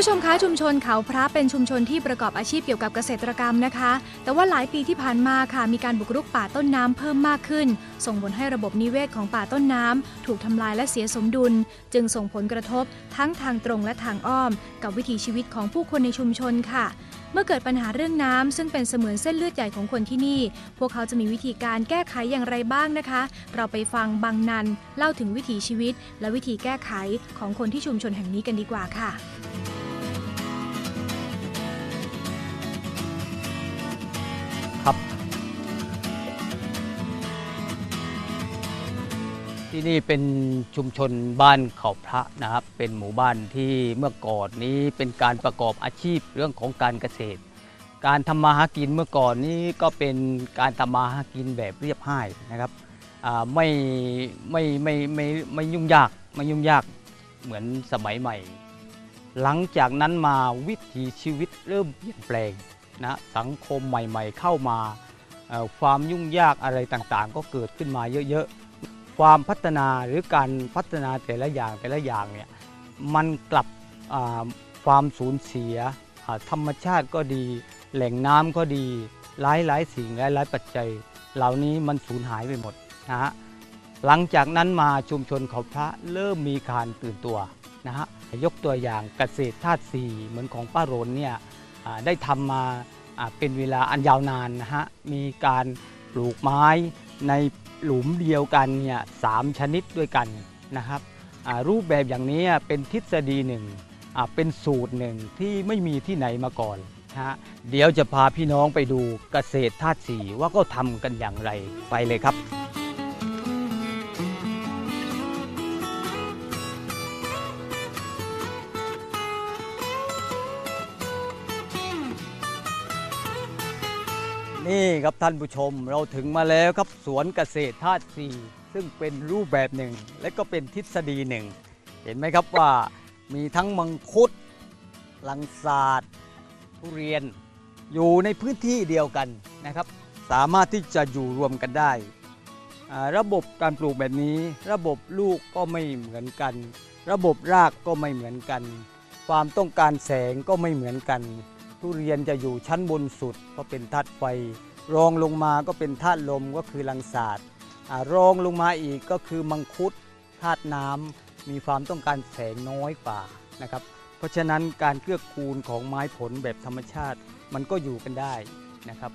ผู้ชมคะชุมชนเขาพระเป็นชุมชนที่ประกอบอาชีพเกี่ยวกับเกษตรกรรมนะคะ แต่ว่าหลายปีที่ผ่านมาค่ะมีการบุกรุกป่าต้นน้ำเพิ่มมากขึ้น ส่งผลให้ระบบนิเวศของป่าต้นน้ำถูกทำลายและเสียสมดุล จึงส่งผลกระทบทั้งทางตรงและทางอ้อม กับวิถีชีวิตของผู้คนในชุมชนค่ะเมื่อเกิดปัญหาเรื่องน้ำซึ่งเป็นเสมือนเส้นเลือดใหญ่ของคนที่นี่ พวกเขาจะมีวิธีการแก้ไขอย่างไรบ้างนะคะ เราไปฟังบางนัน เล่าถึงวิถีชีวิต และวิธีแก้ไขของคนที่ชุมชนแห่งนี้กันดีกว่าค่ะ ที่นี่เป็นชุมชนบ้านเขาพระนะครับ เป็นหมู่บ้านที่เมื่อก่อนนี้เป็นการประกอบอาชีพเรื่องของการเกษตร การทำมาหากินเมื่อก่อนนี้ก็เป็นการทำมาหากินแบบเรียบง่ายนะครับอ่ไม่ไม่ไม่ไม่ไม่ยุ่งยากไม่ยุ่งยากเหมือนสมัยใหม่ หลังจากนั้นมาวิถีชีวิตเริ่มเปลี่ยนแปลงนะสังคมใหม่ๆ เข้ามาความยุ่งยากอะไรต่างๆ ก็เกิดขึ้นมาเยอะๆ ความพัฒนาหรือการพัฒนาแต่ละอย่างแต่ละอย่างเนี่ยมันกลับความสูญเสียธรรมชาติก็ดี แหล่งน้ำก็ดีหลายหลายสิ่งหลายหลายปัจจัย เหล่านี้มันสูญหายไปหมดนะฮะหลังจากนั้นมาชุมชนเขาพระเริ่มมีการตื่นตัวนะฮะยกตัวอย่างเกษตรธาตุสี่เหมือนของป้าโรนเนี่ยได้ทำมาอ่าเป็นเวลาอันยาวนานนะฮะมีการปลูกไม้ใน หลุมเดียวกันเนี่ยสามชนิดด้วยกันนะครับรูปแบบอย่างนี้เป็นทฤษฎีหนึ่งเป็นสูตรหนึ่งที่ไม่มีที่ไหนมาก่อนนะฮะเดี๋ยวจะพาพี่น้องไปดูเกษตรธาตุสีว่าก็ทำกันอย่างไรไปเลยครับ นี่ครับท่านผู้ชมเราถึงมาแล้วครับสวนเกษตรธาตุสี่ซึ่งเป็นรูปแบบหนึ่ง และก็เป็นทฤษฎีหนึ่ง เห็นไหมครับว่ามีทั้งมังคุดลังสาดทุเรียน อยู่ในพื้นที่เดียวกันนะครับ สามารถที่จะอยู่รวมกันได้ ระบบการปลูกแบบนี้ ระบบลูกก็ไม่เหมือนกัน ระบบรากก็ไม่เหมือนกัน ความต้องการแสงก็ไม่เหมือนกัน ทุเรียนจะอยู่ชั้นบนสุด ก็เป็นธาตุไฟ รองลงมาก็เป็นธาตุลมก็คือลังสาดอ่ารองลงมาอีกก็คือมังคุดธาตุน้ำมีความต้องการแสงน้อยกว่านะครับ เพราะฉะนั้นการเกื้อกูลของไม้ผลแบบธรรมชาติมันก็อยู่กันได้นะครับ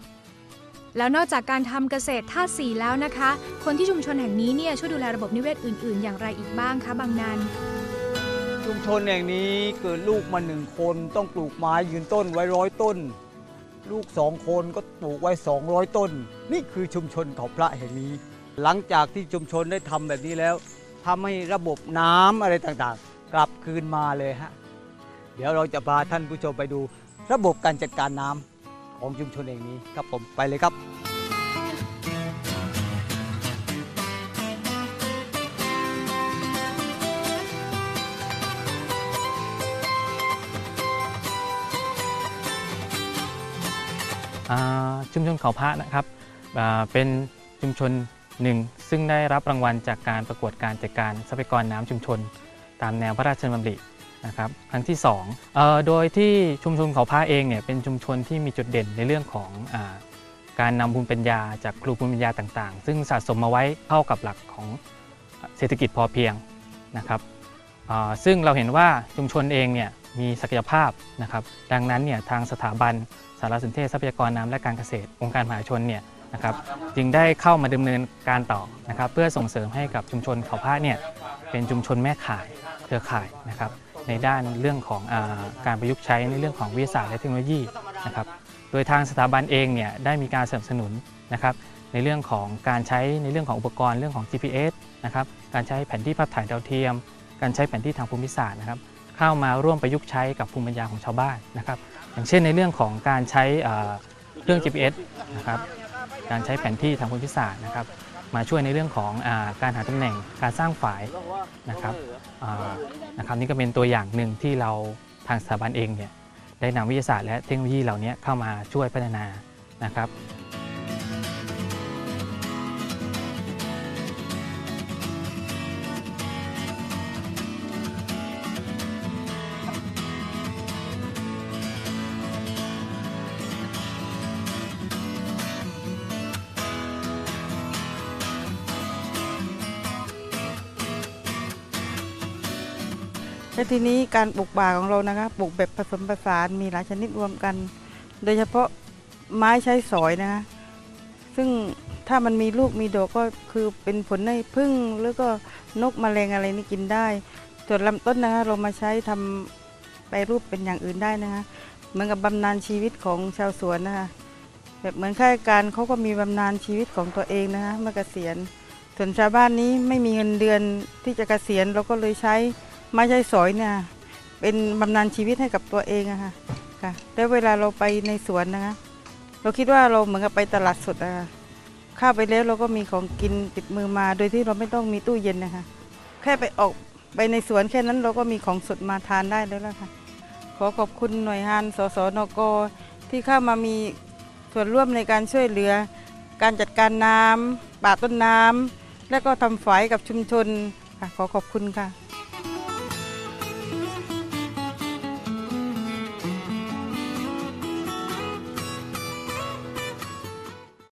แล้วนอกจากการทำเกษตรธาตุสีแล้วนะคะ คนที่ชุมชนแห่งนี้เนี่ยช่วยดูแลระบบนิเวศอื่น ๆ อย่างไรอีกบ้างคะบางนัน ชุมชนแห่งนี้เกิดลูกมาหนึ่งคนต้องปลูกไม้ยืนต้นไว้ร้อยต้น ลูกสองคนก็ปลูกไว้ 200 ต้น นี่คือชุมชนเขาพระแห่งนี้ หลังจากที่ชุมชนได้ทำแบบนี้แล้วทำให้ระบบน้ำอะไรต่างๆ กลับคืนมาเลยฮะเดี๋ยวเราจะพาท่านผู้ชมไปดู ระบบการจัดการน้ำของชุมชนแห่งนี้ครับผมไปเลยครับ ชุมชนเขาพระนะครับเป็นชุมชนหนึ่งซึ่งได้รับรางวัลจากการประกวดการจัดการทรัพยากรน้ำชุมชน ตามแนวพระราชดำรินะครับครั้งที่2เอ่อโดยที่ชุมชนเขาพระเองเนี่ยเป็นชุมชนที่มีจุดเด่นในเรื่องของอาการนำภูมิปัญญาจากครูภูมิปัญญาต่างๆ ซึ่งสะสมมาไว้เข้ากับหลักของเศรษฐกิจพอเพียงนะครับซึ่งเราเห็นว่าชุมชนเองเนี่ย มีศักยภาพนะครับดังนั้นเนี่ยทางสถาบันสารสนเทศทรัพยากรน้ำและการเกษตรองค์การมหาชนเนี่ยนะครับจึงได้เข้ามาดำเนินการต่อนะครับเพื่อส่งเสริมให้กับชุมชนเขาพระเนี่ยเป็นชุมชนแม่ข่ายเครือข่ายนะครับในด้านเรื่องของอาการประยุกต์ใช้ในเรื่องของวิทยาศาสตร์และเทคโนโลยีนะครับโดยทางสถาบันเองเนี่ยได้มีการสนับสนุนนะครับในเรื่องของการใช้ในเรื่องของอุปกรณ์เรื่องของ GPS นะครับการใช้แผนที่ภาพถ่ายดาวเทียม การใช้แผนที่ทางภูมิศาสตร์นะครับ เข้ามาร่วมประยุกต์ใช้กับภูมิปัญญาของชาวบ้านนะครับ อย่างเช่นในเรื่องของการใช้เครื่อง GPS นะครับการใช้แผนที่ทางภูมิศาสตร์นะครับ มาช่วยในเรื่องของอการหาตำแหน่งการสร้างฝายนะครับนะครับนี่ก็เป็นตัวอย่างหนึ่งที่เราทางสถาบันเองเนี่ยได้นำวิทยาศาสตร์และเทคโนโลยีเหล่านี้เข้ามาช่วยพัฒนานะครับ และทีนี้การปลูกป่าของเรานะคะปลูกแบบผสมผสานมีหลายชนิดรวมกัน โดยเฉพาะไม้ใช้สอยนะคะซึ่งถ้ามันมีลูกมีดอกก็คือเป็นผลให้พึ่งหรือก็นกแมลงอะไรนี่กินได้ส่วนลำต้นนะคะเรามาใช้ทำไปรูปเป็นอย่างอื่นได้นะคะเหมือนกับบำนาญชีวิตของชาวสวนนะคะแบบเหมือนข้าราชการเขาก็มีบำนาญชีวิตของตัวเองนะคะเมื่อเกษียณส่วนชาวบ้านนี้ไม่มีเงินเดือนที่จะเกษียณเราก็เลยใช้ ไม้ใช้สอยเนี่ยเป็นบำนาญชีวิตให้กับตัวเองอะค่ะค่ะแล้วเวลาเราไปในสวนนะคะ เราคิดว่าเราเหมือนกับไปตลาดสดอะค่ะข้าไปแล้วเราก็มีของกินติดมือมา โดยที่เราไม่ต้องมีตู้เย็นนะคะ แค่ไปออกไปในสวนแค่นั้นเราก็มีของสดมาทานได้แล้วล่ะค่ะ ขอขอบคุณหน่วยงานสสนกที่เข้ามามีส่วนร่วมในการช่วยเหลือ การจัดการน้ำป่าต้นน้ำและก็ทำฝายกับชุมชนค่ะขอขอบคุณค่ะ